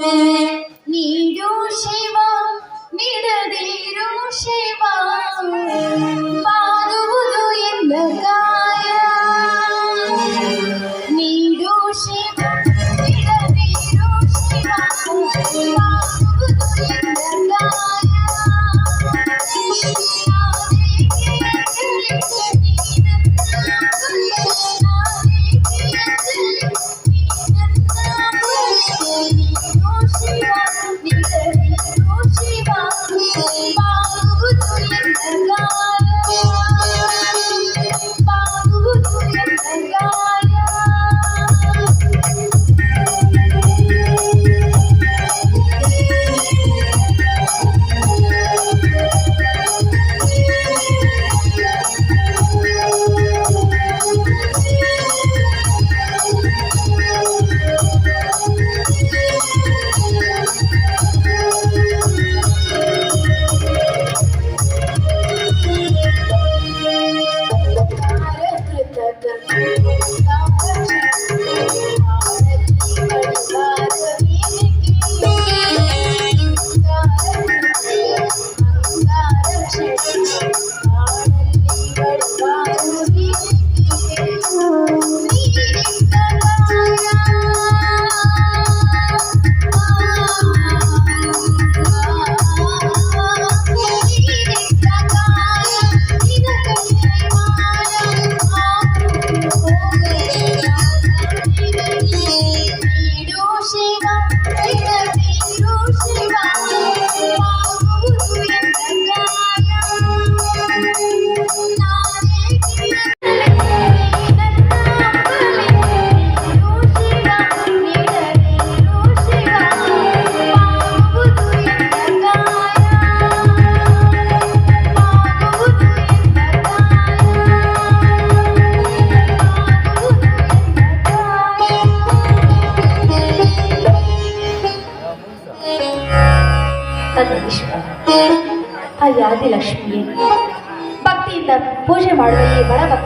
ನೀಡು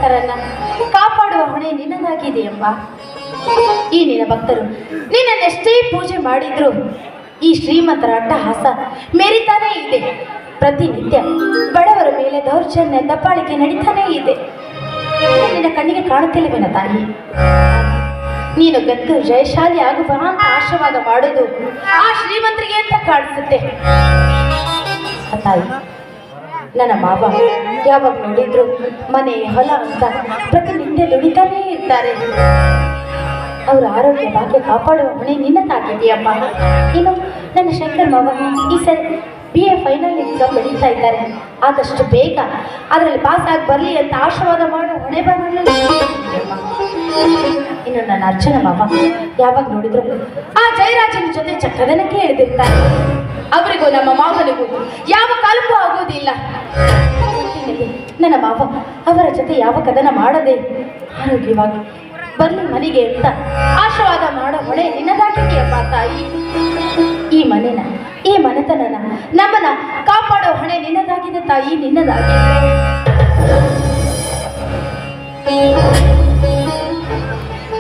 ಭಕ್ತರನ್ನ ಕಾಪಾಡುವ ಹೊಣೆ ನಿನ್ನದಾಗಿದೆ ಎಂಬ. ಈ ನಿನ್ನ ಭಕ್ತರು ನಿನ್ನನ್ನೆಷ್ಟೇ ಪೂಜೆ ಮಾಡಿದ್ರು ಈ ಶ್ರೀಮಂತರ ಅಟ್ಟಹಾಸ ಮೇರಿತಾನೇ ಇದೆ. ಪ್ರತಿನಿತ್ಯ ಬಡವರ ಮೇಲೆ ದೌರ್ಜನ್ಯ, ದಬ್ಬಾಳಿಕೆ ನಡೀತಾನೇ ಇದೆ. ನಿನ್ನ ಕಣ್ಣಿಗೆ ಕಾಣುತ್ತಿಲ್ಲವೇನ ತಾಯಿ? ನೀನು ಗದ್ದು ಜಯಶಾಲಿ ಆಗುವ ಅಂತ ಆಶೀರ್ವಾದ ಮಾಡೋದು ಆ ಶ್ರೀಮಂತರಿಗೆ ಅಂತ ಕಾಣಿಸುತ್ತೆ. ತಾಯಿ ನನ್ನ ಮಾವ ಯಾವಾಗ ನೋಡಿದ್ರು ಮನೆ ಹೊಲ ಅಂತ ಪ್ರತಿನಿತ್ಯ ದುಡಿತಾನೇ ಇರ್ತಾರೆ. ಅವರ ಆರೋಗ್ಯ ಭಾಗ್ಯ ಕಾಪಾಡುವ ಹೊಣೆ ನಿನ್ನದಾಗಿದೆಯಪ್ಪ ಇನ್ನು ನನ್ನ ಶಂಕರ್ ಮಾವ ಈ ಸರಿ ಬಿ ಎ ಫೈನಲ್ ಎಕ್ಸಾಮ್ ಬೆಳೀತಾ ಇದ್ದಾರೆ. ಆದಷ್ಟು ಬೇಗ ಅದರಲ್ಲಿ ಪಾಸ್ ಆಗಿ ಬರಲಿ ಅಂತ ಆಶೀರ್ವಾದ ಮಾಡೋ ಹೊಣೆ ಬರಲು. ಇನ್ನು ನನ್ನ ಅರ್ಚನ ಮಾವ ಯಾವಾಗ ನೋಡಿದ್ರು ಆ ಜಯರಾಜನ ಜೊತೆ ಚಕ್ಕದನಕ್ಕೆ ಎಳೆದಿರ್ತಾರೆ ಅವರಿಗೂ ನಮ್ಮ ಮಾವನಿಗೂ ಯಾವ ಕಾಲಕ್ಕೂ ಆಗೋದಿಲ್ಲ. ನನ್ನ ಮಾವ, ಅವರ ಜೊತೆ ಯಾವ ಕದನ ಮಾಡದೆ ಆರೋಗ್ಯವಾಗಿ ಬರ್ಲಿ ಮನೆಗೆ ಅಂತ ಆಶೀರ್ವಾದ ಮಾಡೋ ಹೊಣೆ ನಿನ್ನದಾಗಿದೆಯಪ್ಪ ತಾಯಿ. ಈ ಮನೆನ ಈ ಮನೆತನನ, ನಮ್ಮನ್ನ ಕಾಪಾಡೋ ಹೊಣೆ ನಿನ್ನದಾಗಿದೆ ತಾಯಿ, ನಿನ್ನದಾಗಿದೆ.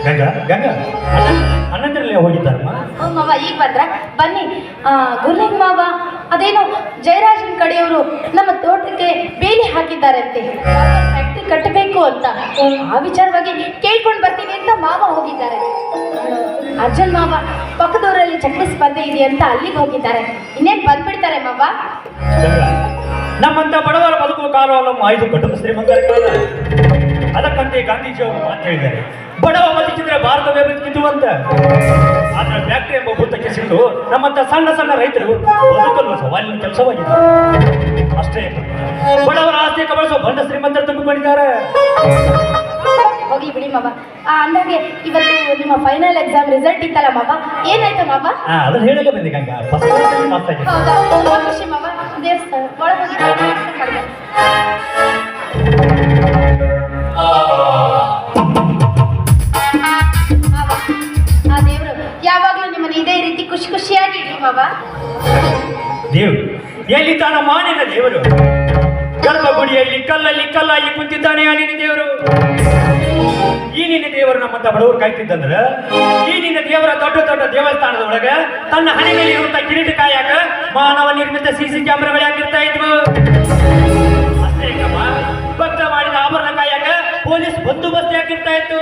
ಗಂಗಾ ಗಂಗಾ. ಹೋಗಿದ್ದಾರಮ್ಮ ಮಾವ ಈಗ ಬಂದ್ರ ಬನ್ನಿ. ಗುರ್ಲಿಂಗ್ ಮಾವ ಅದೇನೋ ಜಯರಾಜನ್ ಕಡೆಯವರು ನಮ್ಮ ತೋಟಕ್ಕೆ ಬೇಲಿ ಹಾಕಿದ್ದಾರಂತೆ. ಫ್ಯಾಕ್ಟ್ರಿ ಕಟ್ಟಬೇಕು ಅಂತ. ಆ ವಿಚಾರವಾಗಿ ಕೇಳ್ಕೊಂಡು ಬರ್ತೀನಿ ಅಂತ ಮಾವ ಹೋಗಿದ್ದಾರೆ. ಅರ್ಜುನ್ ಮಾವ ಪಕ್ಕದೂರಲ್ಲಿ ಚಕ್ರಿ ಸ್ಪರ್ಧೆ ಇದೆ ಅಂತ ಅಲ್ಲಿಗೆ ಹೋಗಿದ್ದಾರೆ. ಇನ್ನೇನ್ ಬಂದ್ಬಿಡ್ತಾರೆ ಮಾವ? ನಮ್ಮಂತ ಬಡವರ ಬದುಕು ಕಾಲವನ್ನು ಆಯ್ದು ಕಟ್ಟುವ ಶ್ರೀಮಂತರ ಕಾಲ ಅದಕ್ಕಂತೆ ಗಾಂಧೀಜಿ ಅವರು ಮಾತು ಹೇಳಿದ್ದಾರೆ ಬಡವ ಬದುಕಿದ್ರೆ ಭಾರತವೇ ಬದುಕಿದ್ದು ಅಂತ. ಆದ್ರೆ ಫ್ಯಾಕ್ಟ್ರಿ ಎಂಬ ಭೂತಕ್ಕೆ ಸಿಕ್ಕು ನಮ್ಮಂತ ಸಣ್ಣ ಸಣ್ಣ ರೈತರು ಬದುಕಲು ಸವಾಲಿನ ಕೆಲಸವಾಗಿದೆ. ಅಷ್ಟೇ. ಬಡವರ ಆಸ್ತಿ ಕಬಳಿಸುವ ಬಂಡ ಶ್ರೀಮಂತರು ತುಂಬಿಕೊಂಡಿದ್ದಾರೆ. ಹೋಗಿ ಬಿಡಿ ಆ, ಅಂದಾಗೆ ಇವತ್ತು ನಿಮ್ಮ ಫೈನಲ್ ಎಕ್ಸಾಮ್ ರಿಸಲ್ಟ್ ಇತ್ತಲ್ಲ ಮಾವ? ಏನಾಯ್ತು ಹಾ ಅದನ್ನ ಹೇಳಕ್ಕೆ ಬಂದೆ ಗಂಗಾ. ಖುಷಿ ಮಾವ. ದೇವಸ್ಥಾನ ಒಳಗೆ ಆ ದೇವರು, ಯಾವಾಗಲೂ ನಿಮ್ಮನ್ನ ಇದೇ ರೀತಿ ಖುಷಿ ಖುಷಿಯಾಗಿ ಇಡ್ಲಿ ಬಾಬಾ ದೇವರು ಎಲ್ಲಿ ತಾನ ಮಾನಿನ ದೇವರು? ಗರ್ಭಗುಡಿಯಲ್ಲಿ ಕಲ್ಲಲ್ಲಿ ಕಲ್ಲಾಗಿ ಕುಂತಿದ್ದಾನೆ ಆ ನಿನ್ನ ದೇವರು. ಈ ನಿನ್ನ ದೇವರು ನಮ್ಮಂತ ಬಡವರು ಕಾಯ್ತಿದ್ದಂದ್ರ, ಈ ನಿನ್ನ ದೇವರ ದೊಡ್ಡ ದೊಡ್ಡ ದೇವಸ್ಥಾನದ ಒಳಗ ತನ್ನ ಹಣೆಯಲ್ಲಿ ಇರುವಂತ ಕಿರೀಟ ಕಾಯಕ ಮಾನವ ನಿರ್ಮಿತ ಸಿಸಿ ಕ್ಯಾಮೆರಾಗಳು ಯಾಕಿರ್ತಾ ಇದ್ವು. ಪೊಲೀಸ್ ಬಂದೋಬಸ್ತ್ ಯಾಕಿರ್ತಾ ಇತ್ತು?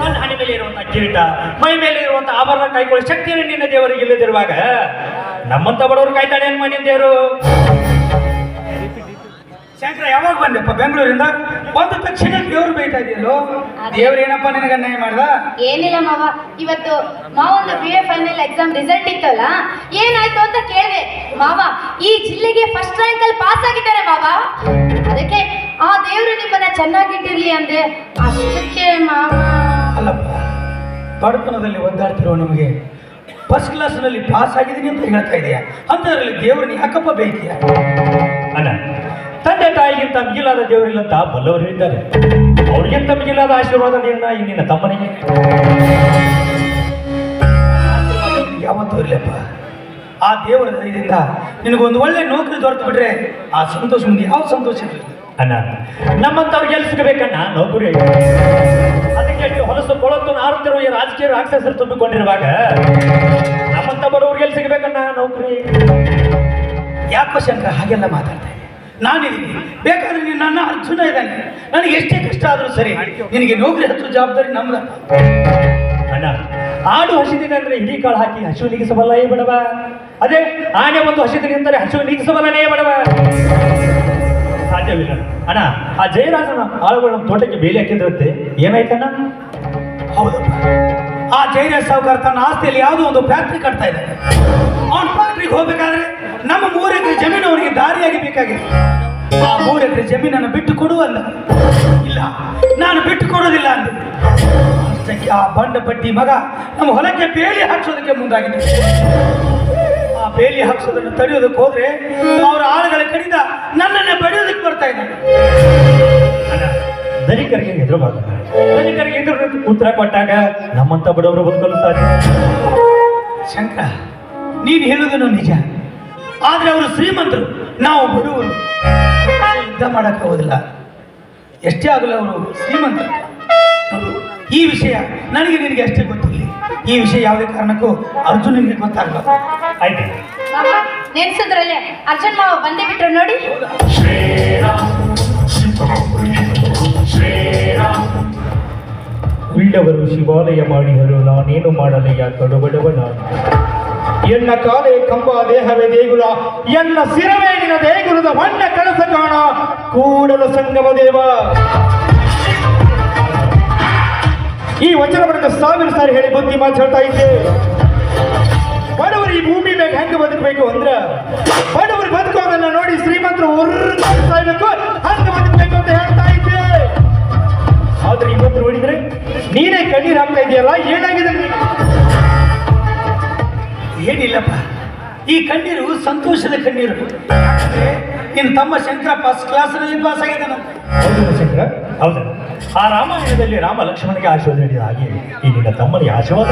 ನನ್ನ ಹಣೆ ಮೇಲೆ ಇರುವಂತಹ ಕಿರೀಟ, ಮೈ ಮೇಲೆ ಇರುವಂತಹ ಆಭರಣ ಕಾಯ್ಕೊಳ್ಳೋ ಶಕ್ತಿಯನ್ನು ನಿನ್ನ ದೇವರಿಗೆ ಇಲ್ಲದಿರುವಾಗ ನಮ್ಮಂತ ಬಡವರು ಕಾಯ್ತಾಳೆ ಏನ್ ದೇವರು ಶಂಕರ ಯಾವಾಗ ಬಂದೆಪ್ಪ ಬೆಂಗಳೂರಿಂದ? ಬಂದ ತಕ್ಷಣ ದೇವ್ರು ಬೈತಾ ಇದೆಯಲ್ಲೋ ದೇವ್ರು ಏನಪ್ಪ ನಿನಗೆ ಅನ್ಯಾಯ ಮಾಡ್ದ? ಏನಿಲ್ಲ ಮಾವ ಇವತ್ತು ಮಾವೊಂದು B A final exam result ಇತ್ತಲ್ಲ ಏನಾಯ್ತು ಅಂತ ಕೇಳಿದೆ. ಮಾವ ಈ ಜಿಲ್ಲೆಗೆ ಫಸ್ಟ್ ರ್ಯಾಂಕ್ ಅಲ್ಲಿ ಪಾಸ್ ಆಗಿದ್ದಾರೆ ಮಾವ. ಅದಕ್ಕೆ ಆ ದೇವ್ರು ನಿಮ್ಮನ್ನ ಚೆನ್ನಾಗಿಟ್ಟಿರ್ಲಿ ಅಂದ್ರೆ ಅಷ್ಟಕ್ಕೆ ಮಾವ. ಅಲ್ಲಪ್ಪ ಬಡತನದಲ್ಲಿ ಒದ್ದಾಡ್ತಿರೋ ನಮಗೆ ಫಸ್ಟ್ ಕ್ಲಾಸ್ನಲ್ಲಿ ಪಾಸ್ ಆಗಿದ್ದೀನಿ ಅಂತ ಹೇಳ್ತಾ ಇದೆಯಾ. ಅಂತದ್ರಲ್ಲಿ ದೇವ್ರನ್ನ ಯಾಕಪ್ಪ ಬೇಕಿಯಾ ಅಣ್ಣ ತಾಯಿಗಿಂತ ಮಿಗಿಲಾದ ದೇವರಿಲ್ಲ ಅಂತ ಬಲ್ಲವರು ಹೇಳಿದ್ದಾರೆ. ಅವ್ರಿಗಿಂತ ಮಿಗಿಲಾದ ಆಶೀರ್ವಾದ ನಿನ್ನ ಈ ನಿನ್ನ ತಮ್ಮನಿಗೆ. ಯಾವತ್ತೂ ಇರಲಪ್ಪ. ಆ ದೇವರ ದಯದಿಂದ ನಿನಗೊಂದು ಒಳ್ಳೆ ನೌಕರಿ ದೊರೆತು ಬಿಟ್ರೆ ಆ ಸಂತೋಷ ಮುಂದೆ ಯಾವ ಸಂತೋಷ ಇರಲಿಲ್ಲ ಅಣ್ಣ ನಮ್ಮಂತವ್ರಿಗೆ ಎಲ್ಲಿ ಸಿಗಬೇಕಣ್ಣ ನೌಕರಿ. ಅದಕ್ಕೆ ಹೊಲಸು ಕೊಳತು ಆರೋಗ್ಯ ಈ ರಾಜಕೀಯ ರಾಕ್ಷಸರು ತುಂಬಿಕೊಂಡಿರುವಾಗ ನಮ್ಮಂತ ಬಡವ್ರಿಗೆ ಎಲ್ಲಿ ಸಿಗಬೇಕಣ್ಣ ನೌಕರಿ. ಯಾಕೋ ಶಂಕರ ಹಾಗೆಲ್ಲ ಮಾತಾಡ್ತಾ ನಾನಿದ್ದೀನಿ. ಬೇಕಾದ್ರೆ ನೀನು ನನ್ನ ಅರ್ಜುನ ಇದ್ದಾನೆ. ನನಗೆ ಎಷ್ಟೇ ಕಷ್ಟ ಆದರೂ ಸರಿ, ನಿನಗೆ ನೌಕರಿ ಹತ್ತು ಜವಾಬ್ದಾರಿ ನಮ್ದು. ಅಣ್ಣ, ಆಡು ಹಸಿದಿನ ಅಂದ್ರೆ ಇಡೀ ಕಾಳು ಹಾಕಿ ಹಸು ನೀಗಿಸಬಲ್ಲ ಏ ಬಡವ? ಅದೇ, ಆನೆ ಒಂದು ಹಸಿದಿನ ಅಂದರೆ ಹಸಿವು ನೀಗಿಸಬಲ್ಲನೇ ಬಡವ? ಸಾಧ್ಯವಿಲ್ಲ. ಅಣ್ಣ, ಆ ಜಯರಾಜನ ಆಳುಗಳು ನಮ್ಮ ತೋಟಕ್ಕೆ ಬೇಲಿ ಹಾಕಿದ್ರಂತೆ. ಏನಾಯ್ತಣ್ಣ? ಹೌದಪ್ಪ. ಆ ಜಯರಾಜ್ ಸಾವುಕಾರ ತನ್ನ ಆಸ್ತಿಯಲ್ಲಿ ಯಾವುದೋ ಒಂದು ಫ್ಯಾಕ್ಟ್ರಿ ಕಟ್ತಾ ಇದ್ದಾನೆ. ಅವ್ನು ಫ್ಯಾಕ್ಟ್ರಿಗೆ ಹೋಗ್ಬೇಕಾದ್ರೆ ನಮ್ಮ ಮೂರು ಎಕರೆ ಜಮೀನು ಅವರಿಗೆ ದಾರಿಯಾಗಿ ಬೇಕಾಗಿದೆ. ಆ ಮೂರು ಎಕರೆ ಜಮೀನನ್ನು ಬಿಟ್ಟು ಕೊಡುವಲ್ಲ. ಇಲ್ಲ, ನಾನು ಬಿಟ್ಟು ಕೊಡೋದಿಲ್ಲ ಅಂದೆ. ಅಷ್ಟಕ್ಕೆ ಆ ಬಂಡ ಪಟ್ಟಿ ಮಗ ನಮ್ಮ ಹೊಲಕ್ಕೆ ಬೇಲಿ ಹಾಕ್ಸೋದಕ್ಕೆ ಮುಂದಾಗಿದೆ. ಆ ಬೇಲಿ ಹಾಕ್ಸೋದನ್ನು ತಡೆಯೋದಕ್ಕೆ ಹೋದ್ರೆ ಅವರ ಆಳುಗಳ ಕಡೆಯಿಂದ ನನ್ನನ್ನು ಬಡಿಯೋದಕ್ಕೆ ಬರ್ತಾ ಇದ್ದಾನೆ. ದಲಿತರಿಗೆ ಹೆದರಬಾರ್ದು ಧನಿಕರಿಗೆ ಎದುರು ಉತ್ತರ ಕೊಟ್ಟಾಗ ನಮ್ಮಂತ ಬಡವರು ಬದುಕಲು ಸಾಧ್ಯ. ಶಂಕರ, ನೀನು ಹೇಳುವುದನ್ನು ನಿಜ. ಆದ್ರೆ ಅವರು ಶ್ರೀಮಂತರು. ನಾವು ಬಡವರು ಯುದ್ಧ ಮಾಡೋಕ್ಕಾಗೋದಿಲ್ಲ ಎಷ್ಟೇ ಆಗಲ್ಲ ಅವರು ಶ್ರೀಮಂತರು. ಈ ವಿಷಯ ನನಗೆ ನಿನಗೆ ಅಷ್ಟೇ ಗೊತ್ತಿರಲಿ. ಈ ವಿಷಯ ಯಾವುದೇ ಕಾರಣಕ್ಕೂ ಅರ್ಜುನನಿಗೆ ಗೊತ್ತಾಗಲ್ಲ ಆಯ್ತು? ನೆನ್ಸಿದ್ರಲ್ಲೇ ಅರ್ಜುನ್ ಮಾವ ಬಂದೇ ಬಿಟ್ರು ನೋಡಿ. ಉಳ್ಳವರು ಶಿವಾಲಯ ಮಾಡಿದರು ನಾನೇನು ಮಾಡಲಯ್ಯ ಕಡುಬಡವ ನಾನು ಎನ್ನ ಕಾಲೇ ಕಂಬ ದೇಹವೇ ದೇಗುಲ, ಎನ್ನ ಸಿರವೇ ನಿನ ದೇಗುಲದ ಬಣ್ಣ ಕಳಸ ಕಾಣ. ಕೂಡಲ ಸಂಗಮ ದೇವ. ಈ ವಚನ ಬಳಿಕ ಸಾವಿರ ಸಾರಿ ಹೇಳಿ ಬುದ್ಧಿ ಮಾತಾಡ್ತಾ ಇದ್ದೆ. ಬಡವರು ಈ ಭೂಮಿ ಮೇಲೆ ಹೆಂಗೆ ಬದುಕಬೇಕು ಅಂದ್ರೆ, ಬಡವರು ಬದುಕೋದನ್ನ ನೋಡಿ ಶ್ರೀಮಂತರು ಸಾಯ್ಬೇಕು ಹಂಗೆ ಬದುಕಬೇಕು ಅಂತ ಹೇಳ್ತಾ ಇದ್ದೆ. ಆದ್ರೆ ಇವತ್ತು ನೋಡಿದ್ರೆ ನೀನೇ ಕಣ್ಣೀರ್ ಹಾಕ್ತಾ ಇದೆಯಲ್ಲ, ಏನಾಗಿದೆ ಏನಿಲ್ಲಪ್ಪ ಈ ಕಣ್ಣೀರು ಸಂತೋಷದ ಕಣ್ಣೀರು. ನಿನ್ನ ತಮ್ಮ ಶಂಕರ ಫಸ್ಟ್ ಕ್ಲಾಸ್ನಲ್ಲಿ ಪಾಸ್ ಆಗಿದ್ದಾನಂತೆ ಹೌದು ಶಂಕರ. ಹೌದು. ಆ ರಾಮಾಯಣದಲ್ಲಿ ರಾಮ ಲಕ್ಷ್ಮಣಗೆ ಆಶೀರ್ವಾದ ನೀಡಿದ ಹಾಗೆ ಈ ನಿನ್ನ ತಮ್ಮನಿಗೆ ಆಶೀರ್ವಾದ?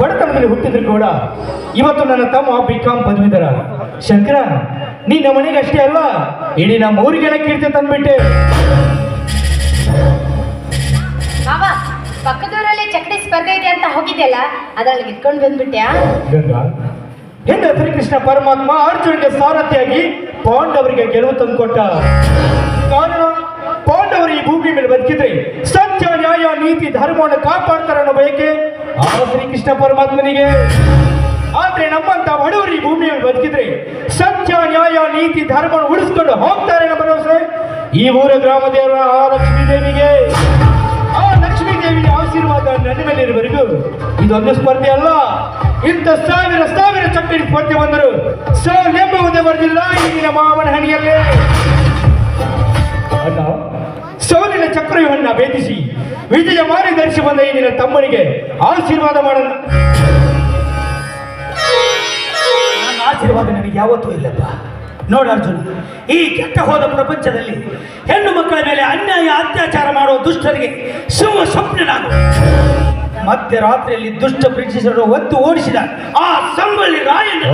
ಬಡತನದಲ್ಲಿ ಹುಟ್ಟಿದ್ರು ಕೂಡ ಇವತ್ತು ನನ್ನ ತಮ್ಮ ಬಿ ಕಾಮ್ ಪದವೀಧರ. ಶಂಕರ ನಮ್ಮ ಮನೆಗೆ ಅಷ್ಟೇ ಅಲ್ಲ ಇಡೀ ನಮ್ಮ ಊರಿಗೆ ಕೀರ್ತಿ ತಂದ್ಬಿಟ್ಟೆ. ಸ್ಪರ್ಧೆ ಇದೆ ಅಂತ ಹೋಗಿದ್ದೆಲ್ಲ ಅದ್ರಲ್ಲಿ ಇಟ್ಕೊಂಡು ಬಂದ್ಬಿಟ್ಯಾ ಗಂಗಾ ಹಿಂದೆ ಶ್ರೀಕೃಷ್ಣ ಪರಮಾತ್ಮ ಅರ್ಜುನಿಗೆ ಸಾರಥಿಯಾಗಿ ಪಾಂಡವರಿಗೆ ಗೆಲುವು ತಂದುಕೊಟ್ಟ. ಕಾರಣ, ಪಾಂಡವರು ಈ ಭೂಮಿ ಮೇಲೆ ಬದುಕಿದ್ರೆ ಸತ್ಯ, ನ್ಯಾಯ, ನೀತಿ, ಧರ್ಮವನ್ನು ಕಾಪಾಡ್ತಾರೆ ಬಯಕೆ ಆ ಶ್ರೀಕೃಷ್ಣ ಪರಮಾತ್ಮನಿಗೆ. ಆದ್ರೆ ನಮ್ಮಂತ ಬಡವರು ಈ ಭೂಮಿ ಮೇಲೆ ಬದುಕಿದ್ರೆ ಸತ್ಯ, ನ್ಯಾಯ, ನೀತಿ, ಧರ್ಮವನ್ನು ಉಳಿಸ್ಕೊಂಡು ಹೋಗ್ತಾರೆ ಈ ಊರ ಗ್ರಾಮ ದೇವರ ಆ ಲಕ್ಷ್ಮೀ ದೇವಿಗೆ ನನ್ನ ಮೇಲೆ ಇರುವವರೆಗೂ ಇದೊಂದು ಸ್ಪರ್ಧೆ ಅಲ್ಲ. ಇಂಥ ಸಾವಿರ ಸಾವಿರ ಚಕ್ಕಡಿ ಸ್ಪರ್ಧೆ ಬಂದರು ಸೋಲೆಂಬುವುದೇ ಬರೆದಿಲ್ಲ ಈಗಿನ ಮಾವನ ಹಣಿಯಲ್ಲಿ ಅಣ್ಣ, ಸೋಲಿನ ಚಕ್ರವ್ಯೂಹನ್ನ ಭೇದಿಸಿ ವಿಜಯ ಮಾರಿ ಧರಿಸಿ ಬಂದ ಈ ನಿನ್ನ ತಮ್ಮನಿಗೆ ಆಶೀರ್ವಾದ ಮಾಡೋಣ. ನನ್ನ ಆಶೀರ್ವಾದ ನನಗೆ ಯಾವತ್ತೂ ಇಲ್ಲಪ್ಪ. ನೋಡು ಅರ್ಜುನ, ಈ ಕೆಟ್ಟ ಹೋದ ಪ್ರಪಂಚದಲ್ಲಿ ಹೆಣ್ಣು ಮಕ್ಕಳ ಮೇಲೆ ಅನ್ಯಾಯ, ಅತ್ಯಾಚಾರ ಮಾಡುವ ದುಷ್ಟರಿಗೆ ಶಿವ ಸ್ವಪ್ನನಾಗು. ಮಧ್ಯರಾತ್ರಿಯಲ್ಲಿ ದುಷ್ಟ ಪ್ರೀಕ್ಷಿಸಲು ಒತ್ತು ಓಡಿಸಿದ ಆ ಸಂಗೊಳ್ಳಿ ರಾಯಣ್ಣ.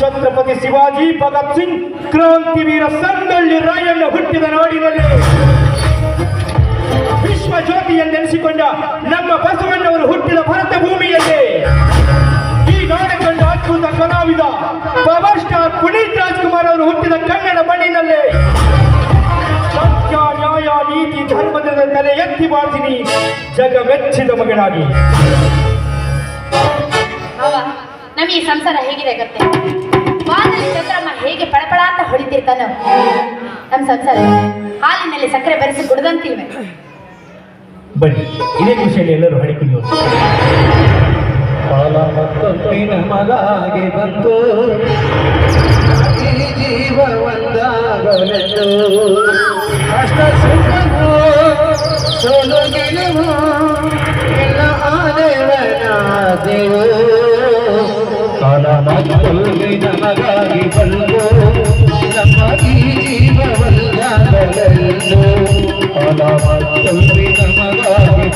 ಛತ್ರಪತಿ ಶಿವಾಜಿ ಭಗತ್ ಸಿಂಗ್ ಕ್ರಾಂತಿವೀರ ಸಂಗೊಳ್ಳಿ ರಾಯಣ್ಣ ಹುಟ್ಟಿದ ನಾಡಿನಲ್ಲಿ ವಿಶ್ವ ಜ್ಯೋತಿ ನಮ್ಮ ಬಸವಣ್ಣವರು ಹುಟ್ಟಿದ ಭರತ ಜಗತ್ತಿ ಜಗ ಮೆಚ್ಚಿದ ಮಗನಾಗಿ ನಮಗೆ ಸಂಸಾರ ಹೇಗಿದೆ ಗೊತ್ತೆ? ಬಾಲಲ್ಲಿ ಚಂದ್ರಮ್ಮ ಹೇಗೆ ಪಳಪಳ ಅಂತ ಹೊಡಿತಿರ್ತಾನ ನಮ್ಮ ಸಂಸಾರ ಹಾಲಿನಲ್ಲಿ ಸಕ್ಕರೆ ಬೆರೆಸಿ ಕುಡ್ದಂತಿಲ್ವೆ ಬನ್ನಿ ಇದೇ ಖುಷಿಯಲ್ಲಿ ಎಲ್ಲರೂ ಹಡಿಕೊಂಡು ಬಾಲ ಮತ್ತು ಮಲಾಗಿ ಬಂತು ಜೀವ ಒಂದಾಗಲೆಂದು. ಅಷ್ಟ ಸುಖ తొలగినవు ದೇವು ನಮಗಾಗಿ ಬಲ್ಲು ನಮ್ಮ ಈ ಜೀವವಲ್ಲೂ ನಮಗಾಗಿ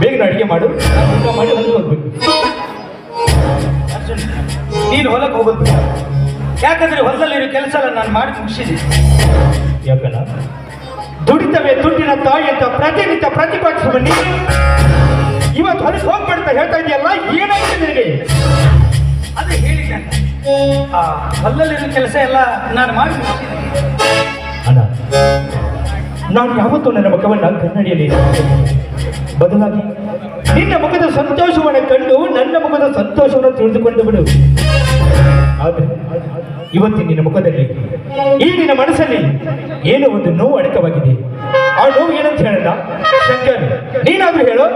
ಬೇಗ ಅಡುಗೆ ಮಾಡು. ಊಟ ಮಾಡಿ ಹೊಲಕ್ಕೆ ಹೋಗ್ಬೇಕು ನೀನು ಹೊಲಕ್ಕೆ ಹೋಗೋದು. ಯಾಕಂದ್ರೆ ಹೊಲದಲ್ಲಿರೋ ಕೆಲಸ ಎಲ್ಲ ನಾನು ಮಾಡಿ ಮುಗಿಸಿದ್ದೀನಿ ಯಾಕಲ್ಲ ದುಡಿತವೇ ದುಡ್ಡಿನ ತಾಯಿ ಅಂತ ಪ್ರತಿನಿತ್ಯ ಪ್ರತಿಪಾದಿಸುವ ನೀನು? ಇವತ್ತು ಹೊರಗೆ ಹೋಗ್ಬಿಡ್ತಾ ಹೇಳ್ತಾ ಇದೆಯಲ್ಲ, ಏನಾಯ್ತು ನಿನಗೆ? ಅದೇ ಹೇಳಿದ್ದೆ ಆ, ಹೊಲದಲ್ಲಿರೋ ಕೆಲಸ ಎಲ್ಲ ನಾನು ಮಾಡಿ ಮುಗಿಸಿದ್ದೀನಿ ನಾನು ಯಾವತ್ತೂ ನನ್ನ ಮುಖವನ್ನ ಕನ್ನಡಿಯಲ್ಲಿ. ಬದಲಾಗಿ ನಿನ್ನ ಮುಖದ ಸಂತೋಷವನ್ನು ಕಂಡು ನನ್ನ ಮುಖದ ಸಂತೋಷವನ್ನು ತಿಳಿದುಕೊಂಡು ಬಿಡು. ಆದರೆ ಇವತ್ತಿನ ನಿನ್ನ ಮುಖದಲ್ಲಿ ಈ ನಿನ್ನ ಮನಸ್ಸಲ್ಲಿ ಏನೋ ಒಂದು ನೋವು ಅಡಕವಾಗಿದೆ. ಆ ನೋವು ಏನಂತ ಹೇಳಲ್ಲ. ಶಂಕರ್, ನೀನಾದ್ರೂ ಹೇಳು.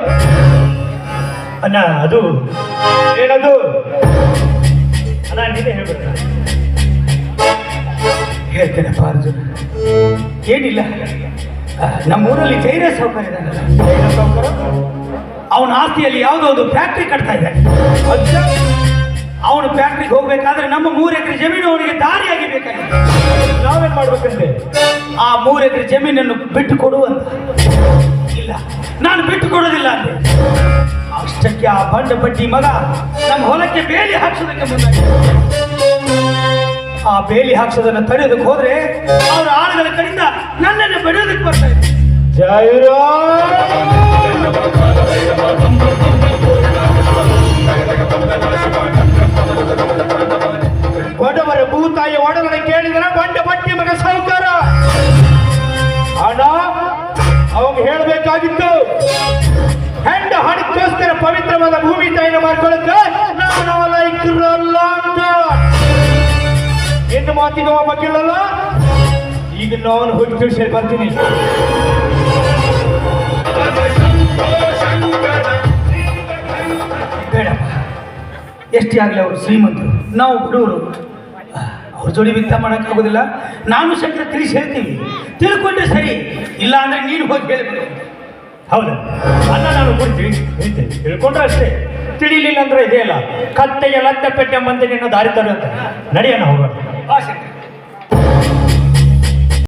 ಅಣ್ಣ, ಅದು ಏನದು? ಅಣ್ಣ, ನೀನೇ ಹೇಳ್ಬೇಕ. ಹೇಳ್ತೇನೆ ಅರ್ಜುನ? ಏನಿಲ್ಲ. ನಮ್ಮೂರಲ್ಲಿ ಜೈರ ಸೌಕರ್ಯ ಇದ್ದಾನಲ್ಲ ಅವನ ಆಸ್ತಿಯಲ್ಲಿ ಯಾವುದೋ ಒಂದು ಫ್ಯಾಕ್ಟ್ರಿ ಕಟ್ತಾ ಇದ್ದಾನೆ. ಅವನು ಫ್ಯಾಕ್ಟ್ರಿಗೆ ಹೋಗ್ಬೇಕಾದ್ರೆ ನಮ್ಮ ಮೂರು ಎಕರೆ ಜಮೀನು ಅವನಿಗೆ ದಾರಿಯಾಗಿ ಬೇಕಾಗಿದೆ. ನಾವೇನ್ ಮಾಡ್ಬೇಕಂತೆ? ಆ ಮೂರು ಎಕರೆ ಜಮೀನನ್ನು ಬಿಟ್ಟು ಕೊಡುವಂತ ಇಲ್ಲ, ನಾನು ಬಿಟ್ಟು ಕೊಡೋದಿಲ್ಲ ಅಂದೆ. ಅಷ್ಟಕ್ಕೆ ಆ ಬಂಡ ಬಡ್ಡಿ ಮಗ ನಮ್ಮ ಹೊಲಕ್ಕೆ ಬೇಲಿ ಹಾಕ್ಸೋದಕ್ಕೆ ಮುಂದಾಗಿ ಆ ಬೇಲಿ ಹಾಕ್ಸೋದನ್ನ ತಡೆಯೋದಕ್ಕೆ ಹೋದ್ರೆ ಅವರ ಆಳುಗಳ ಕಡೆಯಿಂದ ನನ್ನನ್ನು ಬೆಳೆಯೋದಕ್ಕೆ ಬರ್ತಾ ಇದೆ. ಬಡವರ ಭೂತಾಯಿ ಒಡಲನೆ ಕೇಳಿದನ ಬಂಡ ಬಟ್ಟಿ ಮಗ ಸಾಹುಕಾರ ಅಣ್ಣ ಅವಾಗ ಹೇಳಬೇಕಾಗಿತ್ತು ಹೆಂಡ ಹಣಕ್ಕೋಸ್ಕರ ಪವಿತ್ರವಾದ ಭೂಮಿ ತಾಯಿನ ನಾನು ಲೈಕ್ರಲ್ಲ ಅಂತ. ಇನ್ನು ಮಾತಿಗೆ ಒಬ್ಬ ಈಗ ನಾನು ಹೋಗಿ ತಿಳಿಸಿ ಬರ್ತೀನಿ. ಎಷ್ಟೇ ಆಗಲಿ ಅವರು ಶ್ರೀಮಂತರು, ನಾವು ಬಡವರು ಅವ್ರ ಜೋಡಿ ವಿತ್ತ ಮಾಡೋಕ್ಕಾಗೋದಿಲ್ಲ ನಾನು ಶಂಕರ ತಿಳಿಸಿ ಹೇಳ್ತೀವಿ ತಿಳ್ಕೊಂಡ್ರೆ ಸರಿ. ಇಲ್ಲ ಅಂದ್ರೆ ನೀನು ಹೋಗಿ ಹೇಳ್ಬೇಕು ಹೌದು. ಅಲ್ಲ ನಾನು ಹೇಳ್ತೇನೆ. ತಿಳ್ಕೊಂಡ್ರೆ ಅಷ್ಟೇ. ತಿಳಿಲಿಲ್ಲ ಅಂದ್ರೆ ಇದೆಯಲ್ಲ ಕತ್ತೆಯ ಲತ್ತ ಪೆಟ್ಟೆ ಮಂದಿ ನಿನ್ನ ದಾರಿ ತರು ಅಂತ ನಡೆಯೋಣ ಹೋಗೋಣ. ಬಾ ಶಂಕರ